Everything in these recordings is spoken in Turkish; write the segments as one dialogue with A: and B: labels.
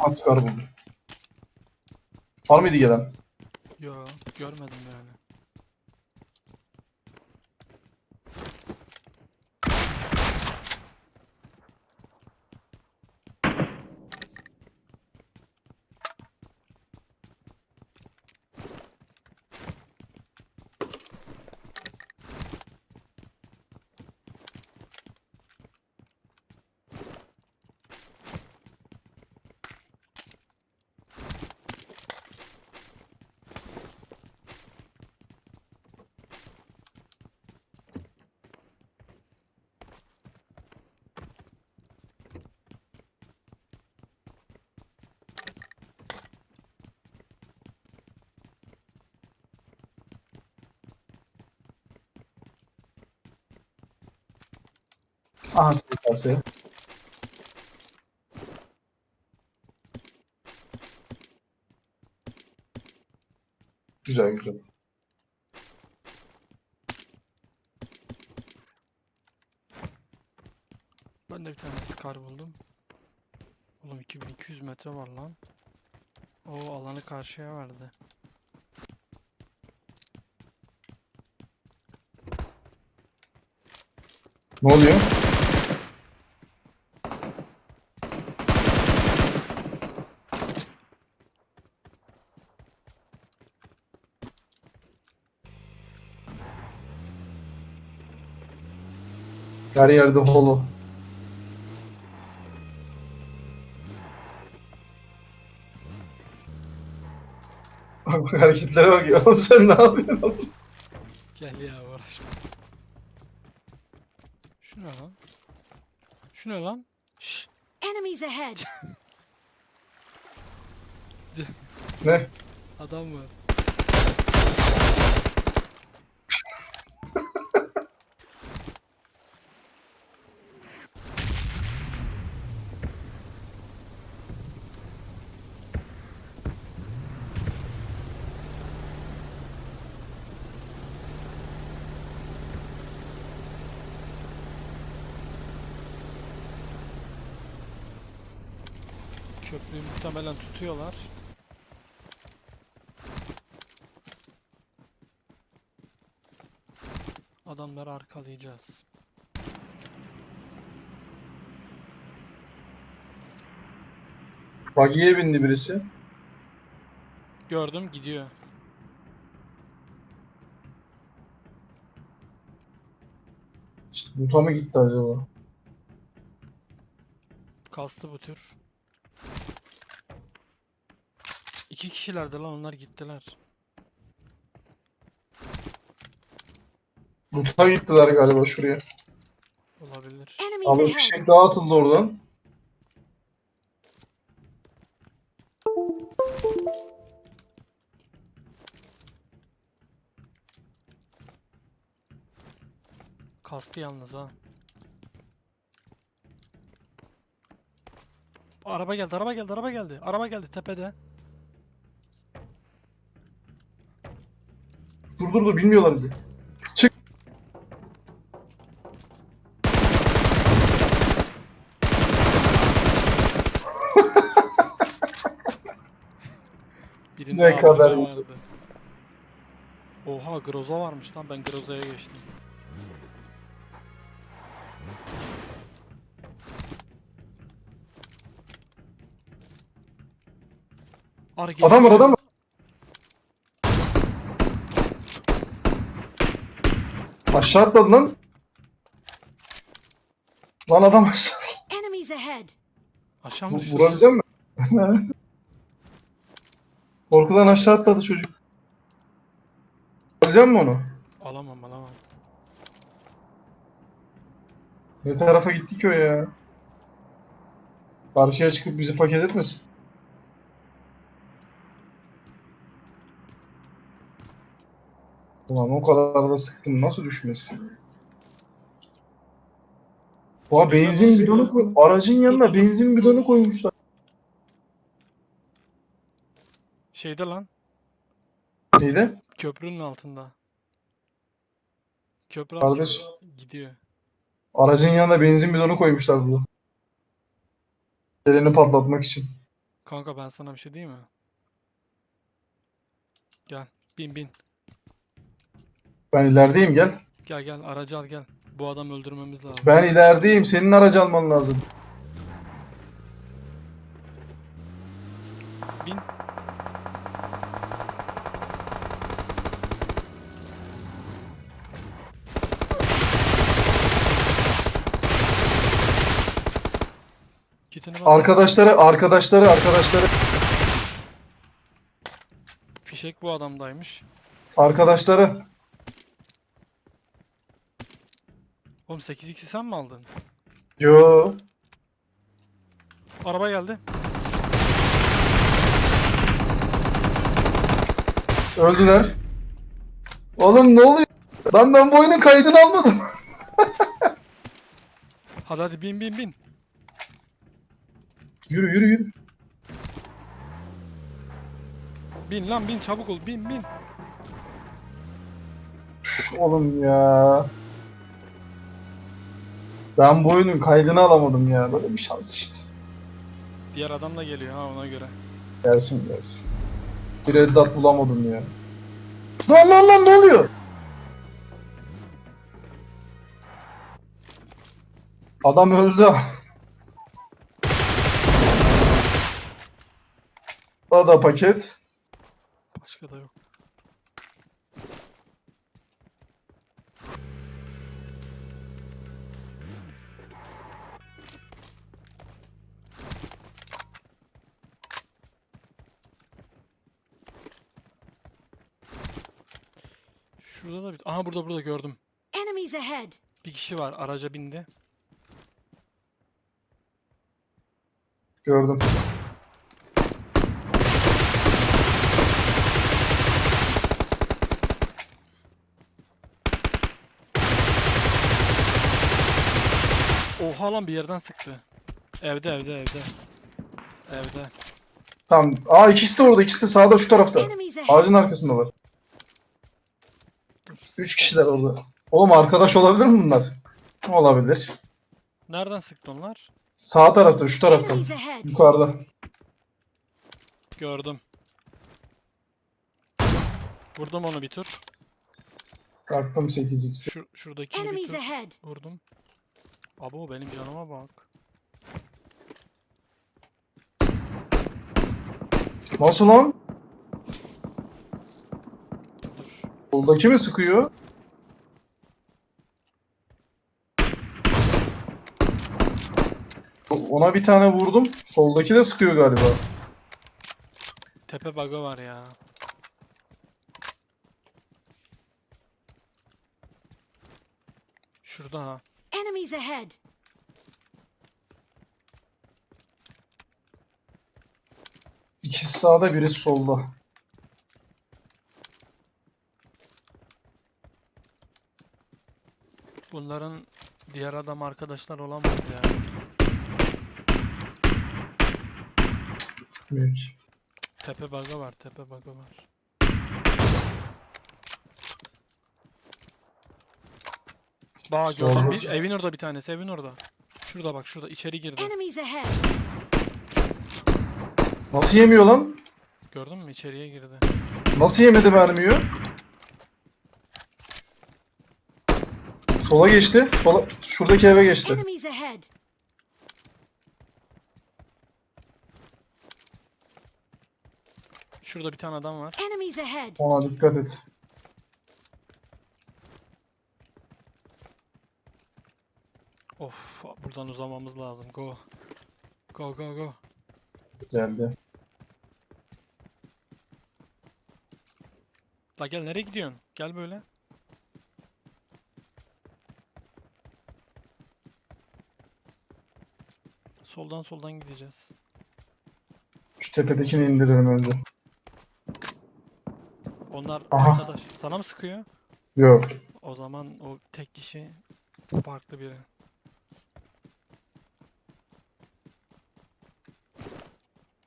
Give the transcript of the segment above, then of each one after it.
A: Az kar buldum. Var mıydı gelen?
B: Yo görmedim yani.
A: Aha SKS. Güzel güzel.
B: Ben de bir tane Scar buldum. Oğlum 2200 metre var lan. O alanı karşıya verdi.
A: Ne oluyor? Her yerde holo. Bak bak hareketlere bak ya. Oğlum sen ne yapıyorsun?
B: Gel ya uğraşma. Şu ne lan? Şu ne lan? Şşş.
C: Enemies ahead!
A: Ne?
B: Adam var. Köprüyü muhtemelen tutuyorlar. Adamları arkalayacağız.
A: Buggy'ye bindi birisi.
B: Gördüm gidiyor.
A: Muta mı gitti acaba?
B: Kastı bu tür. İki kişilerdi lan onlar gittiler.
A: Muta gittiler galiba şuraya.
B: Olabilir.
A: Ama bir fişek daha atıldı oradan.
B: Kastı yalnız ha. Araba geldi, araba geldi, araba geldi. Araba geldi tepede.
A: Dur dur dur bilmiyorlar bizi. Çık.
B: Birinde
A: Ne kadar-
B: vardı. Oha Groza varmış lan ben Groza'ya geçtim. Ar
A: Adam var adam var. Aşağı atladı lan. Lan adam aşağı.
C: Enemies ahead!
B: Aşağı mı düştü?
A: Vurabilecek mi? Korkudan aşağı atladı çocuk. Vurabilecek mi onu?
B: Alamam alamam.
A: Ne tarafa gitti ki o ya? Karşıya çıkıp bizi paket etmesin. Ulan o kadar da sıktım nasıl düşmesin? Oha benzin bidonu koy aracın yanına benzin bidonu koymuşlar.
B: Şeyde lan
A: Neydi?
B: köprünün altında. Köprü
A: Kardeş.
B: gidiyor.
A: Aracın yanına benzin bidonu koymuşlar burada. Elini patlatmak için.
B: Kanka ben sana bir şey diyeyim mi? Gel. Bin bin.
A: Ben ilerideyim gel.
B: Gel gel aracı al gel. Bu adamı öldürmemiz lazım.
A: Ben ilerideyim. Senin aracı alman lazım.
B: Bin. Kitini.
A: Arkadaşları, arkadaşları, arkadaşları,
B: Fişek bu adamdaymış.
A: arkadaşları.
B: Oğlum 8x'i sen mi aldın?
A: Yo.
B: Araba geldi.
A: Öldüler. Oğlum ne oluyor? Lan ben bu oyunun kaydını almadım.
B: Hadi hadi bin bin bin.
A: Yürü yürü yürü.
B: Bin lan bin çabuk ol bin bin.
A: Oğlum ya. Ben bu oyunun kaydını alamadım ya. Böyle bir şans işte.
B: Diğer adam da geliyor ha ona göre.
A: Gelsin gelsin. Bir reddat bulamadım ya. Lan lan lan ne oluyor? Adam öldü. O da paket.
B: Başka da yok. Şurada da bir... Aha burada burada gördüm.
C: Enemies ahead.
B: Bir kişi var araca bindi.
A: Gördüm.
B: Oha lan bir yerden sıktı. Evde evde evde. Evde.
A: Tamam. Aa ikisi de orada. ikisi de sağda şu tarafta. Ağacın arkasındalar.
B: Dur.
A: Üç kişiler orada. Oğlum arkadaş olabilir mi bunlar? Olabilir.
B: Nereden sıktı onlar?
A: Sağ tarafta, şu tarafta.
C: Enemies ahead.
A: Yukarıda.
B: Gördüm. Vurdum onu bir tur.
A: Kalktım 8x.
B: Şu, şuradaki bir
C: Enemies
B: tur
C: ahead.
B: vurdum. Abo benim canıma bak.
A: Nasıl lan? Soldaki mi sıkıyor? Ona bir tane vurdum. Soldaki de sıkıyor galiba.
B: Tepe bug'ı var ya. Şurada ha.
C: Enemies ahead.
A: İkisi sağda, biri solda.
B: Bunların diğer adam arkadaşlar olamaz ya.
A: Büyük.
B: Tepe bug'ı var, tepe bug'ı var. Bak gördüm bir evin orada bir tanesi evin orada. Şurada bak şurada içeri girdi.
A: Nasıl yemiyor lan?
B: Gördün mü içeriye girdi.
A: Nasıl yemedi vermiyor? Sola geçti. Sola şuradaki eve geçti.
C: Enemies ahead.
B: Şurada bir tane adam var.
C: Enemies ahead.
A: Ona dikkat et.
B: Of buradan uzamamız lazım. Go. Go go go.
A: Geldi.
B: La gel nereye gidiyorsun? Gel böyle. Soldan soldan gideceğiz.
A: Şu tepedekini indirelim önce.
B: Onlar
A: Aha.
B: arkadaş. Sana mı sıkıyor?
A: Yok.
B: O zaman o tek kişi farklı biri.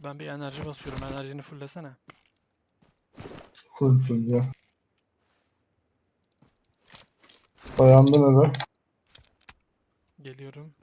B: Ben bir enerji basıyorum. Enerjini fulllesene.
A: Full full ya. Dayandım eve.
B: Geliyorum.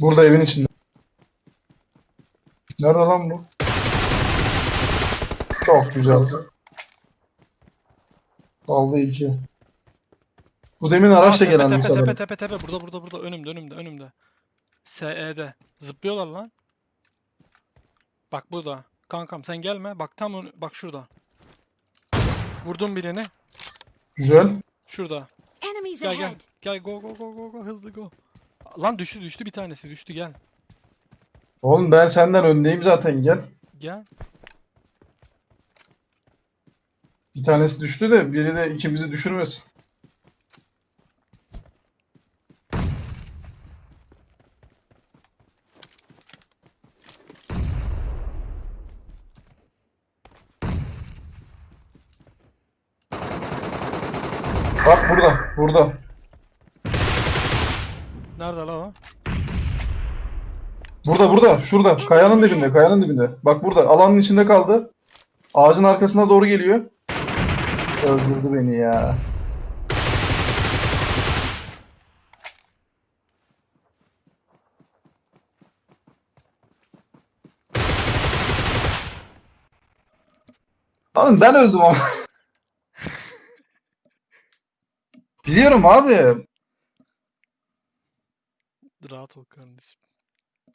A: Burada evin içinde. Nerede lan bu? Çok güzelsin. Aldı iki. Bu demin araçla
B: Aa, tepe,
A: gelendi
B: tepe,
A: sanırım.
B: tepe tepe tepe burada burada burada önümde önümde önümde. SE'de. Zıplıyorlar lan. Bak burada. Kankam sen gelme. Bak tam ön- bak şurada. Vurdum birini.
A: Güzel.
B: Şurada.
C: Enemies
B: Gel gel.
C: ahead.
B: Gel go go go go go hızlı go. Lan düştü düştü bir tanesi düştü gel.
A: Oğlum ben senden öndeyim zaten gel.
B: Gel.
A: Bir tanesi düştü de biri de ikimizi düşürmesin. Bak burada, burada.
B: Nerede la o?
A: Burada, burada, şurada. Kayanın dibinde, kayanın dibinde. Bak burada, alanın içinde kaldı. Ağacın arkasına doğru geliyor. Öldürdü beni ya. Oğlum ben öldüm ama. Biliyorum abi.
B: Rahat ol kardeşim.